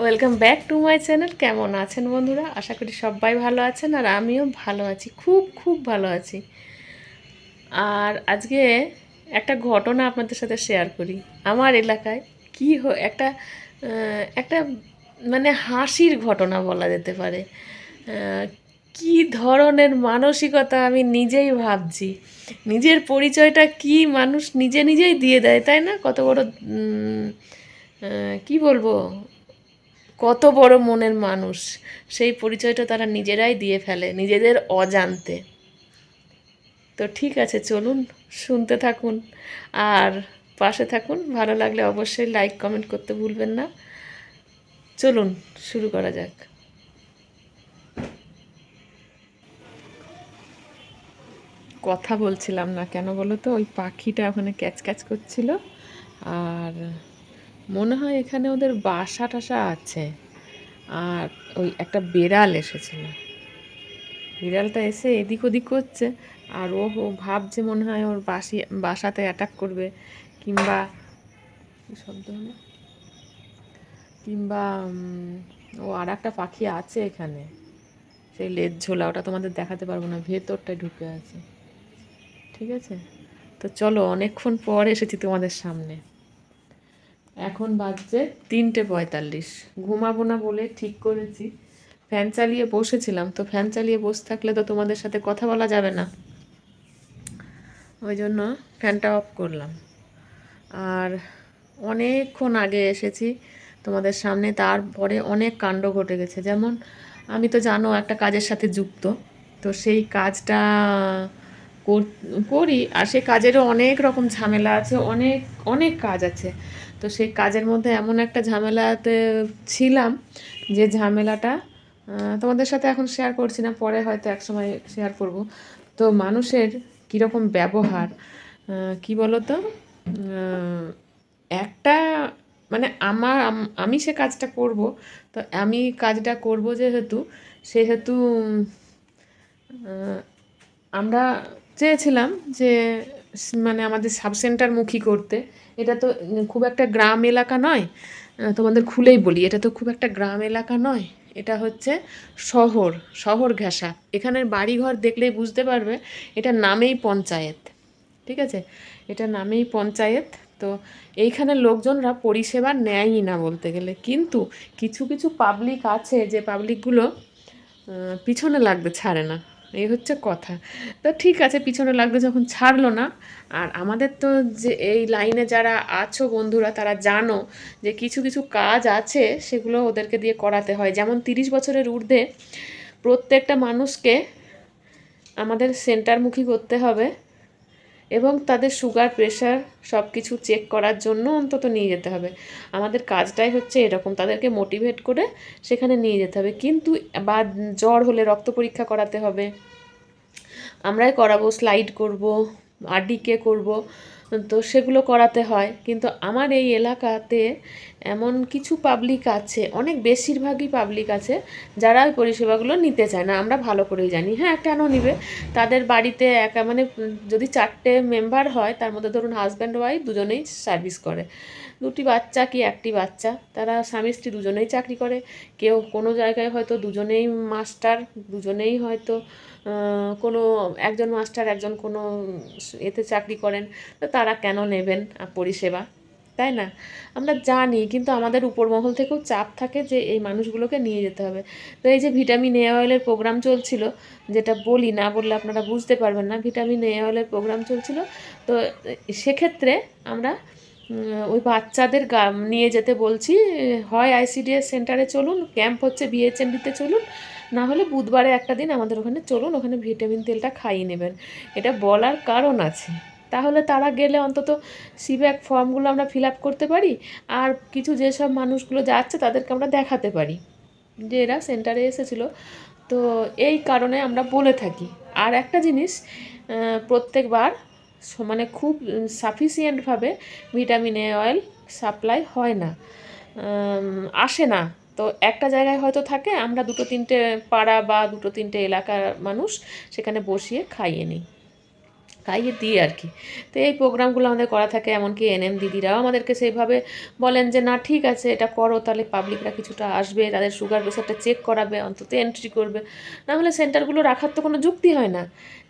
Welcome back to my channel কেমন আছেন বন্ধুরা? আশা করি সবাই ভালো আছেন আর আমিও ভালো আছি। খুব খুব ভালো আছি। আর আজকে একটা ঘটনা আপনাদের সাথে শেয়ার করি। আমার এলাকায় কি একটা একটা মানে হাসির ঘটনা বলা যেতে পারে। কি ধরনের মানসিকতা আমি নিজেই ভাবছি। নিজের পরিচয়টা কি মানুষ নিজে নিজেই দিয়ে দেয়, তাই না? কত বড় কি বলব? কত বড় মনের মানুষ। সেই পরিচয়টা তারা নিজেরাই দিয়ে ফেলে, নিজেদের অজান্তে। তো ঠিক আছে, চলুন, শুনতে থাকুন। আর পাশে থাকুন, ভালো লাগলে অবশ্যই লাইক কমেন্ট করতে ভুলবেন না। চলুন, শুরু করা যাক। কথা বলছিলাম না কেন বলো তো? ওই পাখিটা ওখানে ক্যাচ ক্যাচ করছিল। আর মনে হয় এখানে ওদের বাসা টাসা আছে। আর ওই একটা বেড়াল এসেছিল। বিড়ালটা এসে এদিক ওদিক করছে। আর ও ভাবছে মনে হয় ওর বাসি, বাসাতে অ্যাটাক করবে। কিংবা শব্দ হলো? কিংবা ও আর একটা পাখি আছে এখানে। সেই লেজ ঝোলা, ওটা তোমাদের দেখাতে পারব না। ভেতরটায় ঢুকে আছে। ঠিক আছে? তো চলো, অনেকক্ষণ পর এসেছি তোমাদের সামনে। এখন বাজছে তিনটে পঁয়তাল্লিশ। ঘুমাবো না বলে ঠিক করেছি। ফ্যান চালিয়ে বসেছিলাম তো ফ্যান চালিয়ে বসে থাকলে তো তোমাদের সাথে কথা বলা যাবে না। ওই জন্য ফ্যানটা অফ করলাম। আর অনেকক্ষণ আগে এসেছি তোমাদের সামনে তারপরে অনেক কাণ্ড ঘটে গেছে। যেমন আমি তো জানো একটা কাজের সাথে যুক্ত তো সেই কাজটা কর- করি। আর সেই কাজেরও অনেক রকম ঝামেলা আছে অনেক অনেক কাজ আছে। তো সেই কাজের মধ্যে এমন একটা ঝামেলাতে ছিলাম যে ঝামেলাটা তোমাদের সাথে এখন শেয়ার করছি না, পরে হয়তো একসময় শেয়ার করব। তো মানুষের কীরকম ব্যবহার কি বলো তো একটা মানে আমার, আমি সে কাজটা করব, তো আমি কাজটা করব যেহেতু, সেহেতু আমরা চেয়েছিলাম যে মানে আমাদের সাব সেন্টারমুখী করতে। এটা তো খুব একটা গ্রাম এলাকা নয়। তোমাদের খুলেই বলি, এটা তো খুব একটা গ্রাম এলাকা নয়। এটা হচ্ছে শহর শহর ঘেঁষা। এখানের বাড়িঘর দেখলেই বুঝতে পারবে, এটা নামেই পঞ্চায়েত। ঠিক আছে? এটা নামেই পঞ্চায়েত। তো এইখানের লোকজনরা পরিষেবা নেয়ই না বলতে গেলে। কিন্তু কিছু কিছু পাবলিক আছে যে পাবলিকগুলো পিছনে লাগবে, ছাড়ে না। এই হচ্ছে কথা। তো ঠিক আছে, পিছনে লাগলে যখন ছাড়লো না, আর আমাদের তো যে এই লাইনে যারা আছো বন্ধুরা, তারা জানো যে কিছু কিছু কাজ আছে, সেগুলো ওদেরকে দিয়ে করাতে হয়। যেমন তিরিশ বছরের ঊর্ধ্বে প্রত্যেকটা মানুষকে আমাদের সেন্টারমুখী করতে হবে। এবং তাদের সুগার প্রেশার সব কিছু চেক করার জন্য অন্তত নিয়ে যেতে হবে। আমাদের কাজটাই হচ্ছে এরকম, তাদেরকে মোটিভেট করে সেখানে নিয়ে যেতে হবে। কিন্তু বা জ্বর হলে রক্ত পরীক্ষা করাতে হবে। আমরাই করাবো স্লাইড করব। আরডিকে করব, তো সেগুলো করাতে হয়। কিন্তু আমার এই এলাকাতে এমন কিছু পাবলিক আছে, অনেক বেশিরভাগই পাবলিক আছে, যারা ওই পরিষেবাগুলো নিতে চায় না। আমরা ভালো করেই জানি। হ্যাঁ কেন নিবে। তাদের বাড়িতে একা মানে যদি চারটে মেম্বার হয়, তার মধ্যে ধরুন হাজব্যান্ড ওয়াইফ দুজনেই সার্ভিস করে। দুটি বাচ্চা কি একটি বাচ্চা? তারা স্বামী স্ত্রী দুজনেই চাকরি করে। কেউ কোনো জায়গায় হয়তো দুজনেই মাস্টার, দুজনেই হয়তো কোনো একজন মাস্টার, একজন কোনো এতে চাকরি করেন। তো তারা কেন নেবেন পরিষেবা? তাই না? আমরা জানি, কিন্তু আমাদের উপর মহল থেকেও চাপ থাকে যে এই মানুষগুলোকে নিয়ে যেতে হবে। তো এই যে ভিটামিন এ অয়েলের প্রোগ্রাম চলছিল, যেটা বলি, না বললে আপনারা বুঝতে পারবেন না, ভিটামিন এ অয়েলের প্রোগ্রাম চলছিল। তো সেক্ষেত্রে আমরা ওই বাচ্চাদের গা, নিয়ে যেতে বলছি, হয় আইসিডিএস সেন্টারে চলুন, ক্যাম্প হচ্ছে বিএচএনডিতে চলুন, না হলে বুধবারে একটা দিন আমাদের ওখানে চলুন, ওখানে ভিটামিন তেলটা খাইয়ে নেবেন। এটা বলার কারণ আছে। তাহলে তারা গেলে অন্তত সিব্যাক ফর্মগুলো আমরা ফিল আপ করতে পারি, আর কিছু যেসব মানুষগুলো যাচ্ছে তাদেরকে আমরা দেখাতে পারি, যে এরা সেন্টারে এসেছিল। তো এই কারণে আমরা বলে থাকি। আর একটা জিনিস প্রত্যেকবার মানে খুব সাফিসিয়েন্টভাবে ভিটামিন এ অয়েল সাপ্লাই হয় না। আসে না। তো একটা জায়গায় হয়তো থাকে, আমরা দুটো তিনটে পাড়া বা দুটো তিনটে এলাকার মানুষ সেখানে বসিয়ে খাইয়ে নিই। খাইয়ে দিই আর কি। তো এই প্রোগ্রামগুলো আমাদের করা থাকে, এমনকি এনএম দিদিরাও আমাদেরকে সেইভাবে বলেন যে, না, ঠিক আছে, এটা করো, তাহলে পাবলিকরা কিছুটা আসবে, তাদের সুগার প্রেশারটা চেক করাবে, অন্তত এন্ট্রি করবে। না হলে সেন্টারগুলো রাখার তো কোনো যুক্তি হয় না।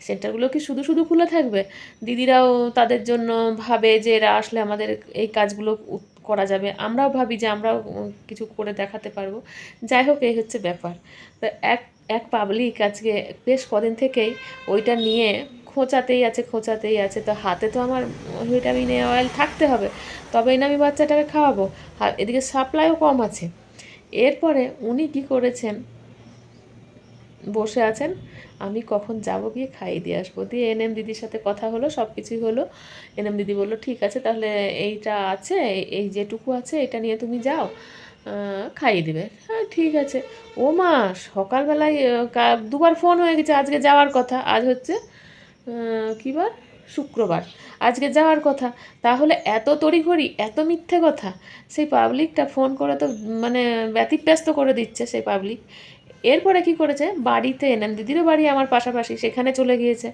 সেন্টারগুলো কি শুধু শুধু খুলে থাকবে? দিদিরাও তাদের জন্য ভাবে যে, এরা আসলে আমাদের এই কাজগুলো করা যাবে। আমরাও ভাবি যে, আমরাও কিছু করে দেখাতে পারব। যাই হোক, এই হচ্ছে ব্যাপার। তো এক এক পাবলিক আজকে বেশ কদিন থেকেই ওইটা নিয়ে খোঁচাতেই আছে খোঁচাতেই আছে। তো হাতে তো আমার ভিটামিন এ অয়েল থাকতে হবে। তবেই না আমি বাচ্চাটাকে খাওয়াবো। আর এদিকে সাপ্লাইও কম আছে। এরপরে উনি কি করেছেন? বসে আছেন। আমি কখন যাব গিয়ে খাইয়ে দিয়ে আসব। দিয়ে এনএম দিদির সাথে কথা হলো সব কিছুই হলো। এনএম দিদি বলল, ঠিক আছে, তাহলে এইটা আছে, এই- যেটুকু আছে, এটা নিয়ে তুমি যাও খাইয়ে দিবে। হ্যাঁ ঠিক আছে। ও মা, সকালবেলায় দুবার ফোন হয়ে গেছে, আজকে যাওয়ার কথা। আজ হচ্ছে কী বার? শুক্রবার। আজকে যাওয়ার কথা। তাহলে এত তড়িঘড়ি, এত মিথ্যে কথা। সেই পাবলিকটা ফোন করে তো মানে ব্যতিব্যস্ত করে দিচ্ছে সেই পাবলিক এরপরে কি করেছে? বাড়িতে এনেন দিদিরও বাড়ি আমার পাশাপাশি, সেখানে চলে গিয়েছে।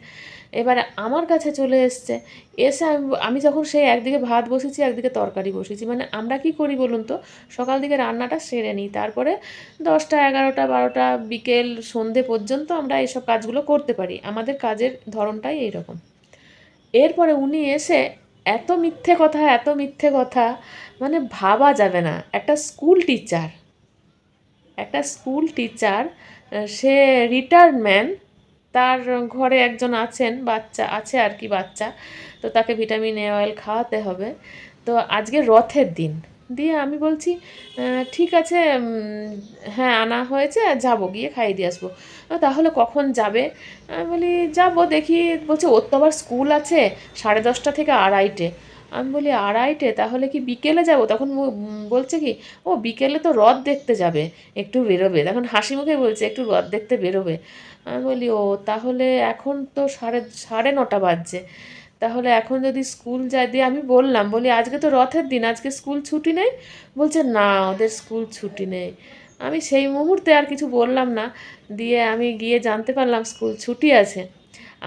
এবারে আমার কাছে চলে এসছে। এসে আমি- যখন সেই একদিকে ভাত বসেছি একদিকে তরকারি বসেছি মানে আমরা কি করি বলুন তো? সকাল দিকে রান্নাটা সেরে নিই। তারপরে দশটা, এগারোটা, বারোটা, বিকেল, সন্ধে পর্যন্ত আমরা এইসব কাজগুলো করতে পারি। আমাদের কাজের ধরনটাই এইরকম। এরপরে উনি এসে এত মিথ্যে কথা, এত মিথ্যে কথা মানে ভাবা যাবে না। একটা স্কুল টিচার একটা স্কুল টিচার সে রিটায়ার্ড ম্যান তার ঘরে একজন আছেন, বাচ্চা, আছে আর কি বাচ্চা, তো তাকে ভিটামিন এ অয়েল খাওয়াতে হবে। তো আজকে রথের দিন। দিয়ে আমি বলছি ঠিক আছে হ্যাঁ আনা হয়েছে, যাব, গিয়ে খাইয়ে দিয়ে আসব। তাহলে কখন যাবে? আমি বলি, যাব, দেখি। বলছে, ওর তো আবার স্কুল আছে, সাড়ে দশটা থেকে আড়াইটে। আমি বলি, আড়াইটে, তাহলে কি বিকেলে যাব? তখন বলছে কি, ও, বিকেলে তো রথ দেখতে যাবে, একটু বেরোবে। তখন হাসি মুখে বলছে, একটু রথ দেখতে বেরোবে। আমি বলি, ও, তাহলে এখন তো সাড়ে সাড়ে নটা বাজছে। তাহলে এখন যদি স্কুল যায়, দিয়ে আমি বললাম, বলি, আজকে তো রথের দিন, আজকে স্কুল ছুটি নেই? বলছে, না, ওদের স্কুল ছুটি নেই। আমি সেই মুহূর্তে আর কিছু বললাম না, দিয়ে আমি গিয়ে জানতে পারলাম স্কুল ছুটি আছে।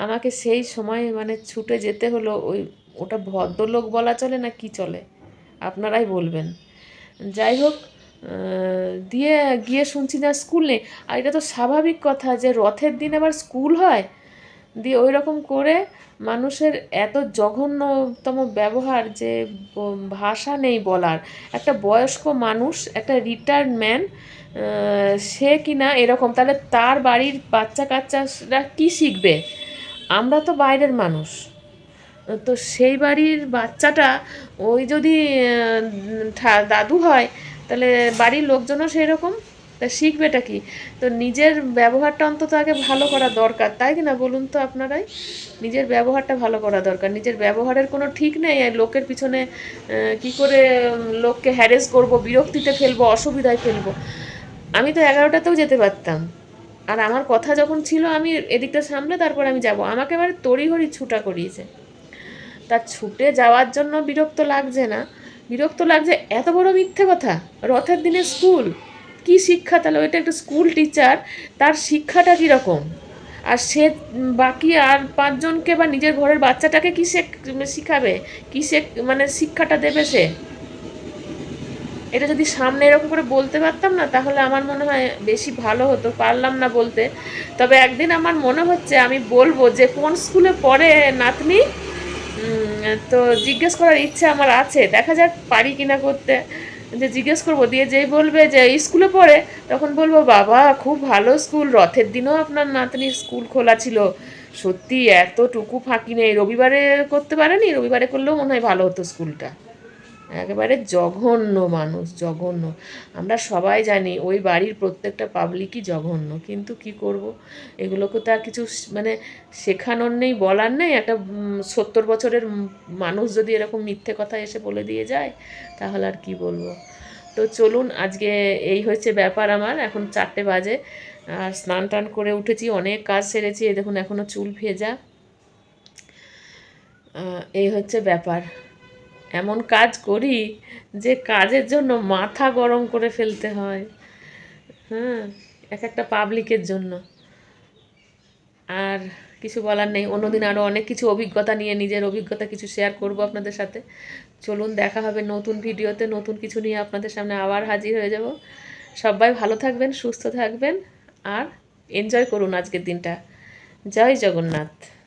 আমাকে সেই সময় মানে ছুটে যেতে হলো ওই ওটা ভদ্রলোক বলা চলে না কি চলে? আপনারাই বলবেন। যাই হোক দিয়ে গিয়ে শুনছি না স্কুল নেই। আর এটা তো স্বাভাবিক কথা যে রথের দিন আবার স্কুল হয়। দিয়ে ওই রকম করে মানুষের এত জঘন্যতম ব্যবহার যে ভাষা নেই বলার। একটা বয়স্ক মানুষ, একটা রিটায়ার্ড ম্যান সে কিনা এরকম। তাহলে তার বাড়ির বাচ্চা কাচ্চারা কি শিখবে? আমরা তো বাইরের মানুষ। তো সেই বাড়ির বাচ্চাটা ওই যদি দাদু হয়, তাহলে বাড়ির লোকজনও সেই রকম তা শিখবেটা কি? তো নিজের ব্যবহারটা অন্তত আগে ভালো করা দরকার, তাই কি না বলুন তো আপনারাই? নিজের ব্যবহারটা ভালো করা দরকার, নিজের ব্যবহারের কোনো ঠিক নেই, আর লোকের পিছনে কি করে লোককে হ্যারেস করব, বিরক্তিতে ফেলব, অসুবিধায় ফেলব। আমি তো এগারোটাতেও যেতে পারতাম। আর আমার কথা যখন ছিল, আমি এদিকটা সামলে তারপর আমি যাব। আমাকে এবারে তড়িঘড়ি ছুটা করিয়েছে। তার ছুটে যাওয়ার জন্য বিরক্ত লাগছে না। বিরক্ত লাগছে, এত বড় মিথ্যে কথা? রথের দিনে স্কুল? কি শিক্ষা তাহলে? ওইটা একটা স্কুল টিচার, তার শিক্ষাটা কীরকম? আর সে বাকি আর পাঁচজনকে বা নিজের ঘরের বাচ্চাটাকে কি সে শিখাবে? কি সে মানে শিক্ষাটা দেবে সে? এটা যদি সামনে এরকম করে বলতে পারতাম না, তাহলে আমার মনে হয় বেশি ভালো হতো। পারলাম না বলতে। তবে একদিন আমার মনে হচ্ছে, আমি বলব যে কোন স্কুলে পড়ে নাতনি? তো জিজ্ঞেস করার ইচ্ছে আমার আছে। দেখা যাক পারি কিনা করতে। যে জিজ্ঞেস করব, দিয়ে যেই বলবে যে স্কুলে পড়ে, তখন বলব, বাবা, খুব ভালো স্কুল। রথের দিনও আপনার নাতনি স্কুল খোলা ছিল। সত্যি এতটুকু ফাঁকি নেই। রবিবারে করতে পারেনি? রবিবারে করলেও মনে হয় ভালো হতো স্কুলটা। একেবারে জঘন্য মানুষ, জঘন্য। আমরা সবাই জানি ওই বাড়ির প্রত্যেকটা পাবলিকই জঘন্য। কিন্তু কি করব? এগুলোকে তো আর কিছু মানে শেখানোর নেই, বলার নেই। একটা সত্তর বছরের মানুষ যদি এরকম মিথ্যে কথা এসে বলে দিয়ে যায়, তাহলে আর কি বলব? তো চলুন, আজকে এই হচ্ছে ব্যাপার আমার। এখন চারটে বাজে। আর স্নান টান করে উঠেছি, অনেক কাজ সেরেছি। এই দেখুন এখনও চুল ভেজা। এই হচ্ছে ব্যাপার। এমন কাজ করি যে কাজের জন্য মাথা গরম করে ফেলতে হয়। হ্যাঁ এক একটা পাবলিকের জন্য। আর কিছু বলার নেই। অন্যদিন আরও অনেক কিছু অভিজ্ঞতা নিয়ে, নিজের অভিজ্ঞতা কিছু শেয়ার করব আপনাদের সাথে। চলুন, দেখা হবে নতুন ভিডিওতে, নতুন কিছু নিয়ে আপনাদের সামনে আবার হাজির হয়ে যাব। সবাই ভালো থাকবেন, সুস্থ থাকবেন, আর এনজয় করুন আজকের দিনটা। জয় জগন্নাথ।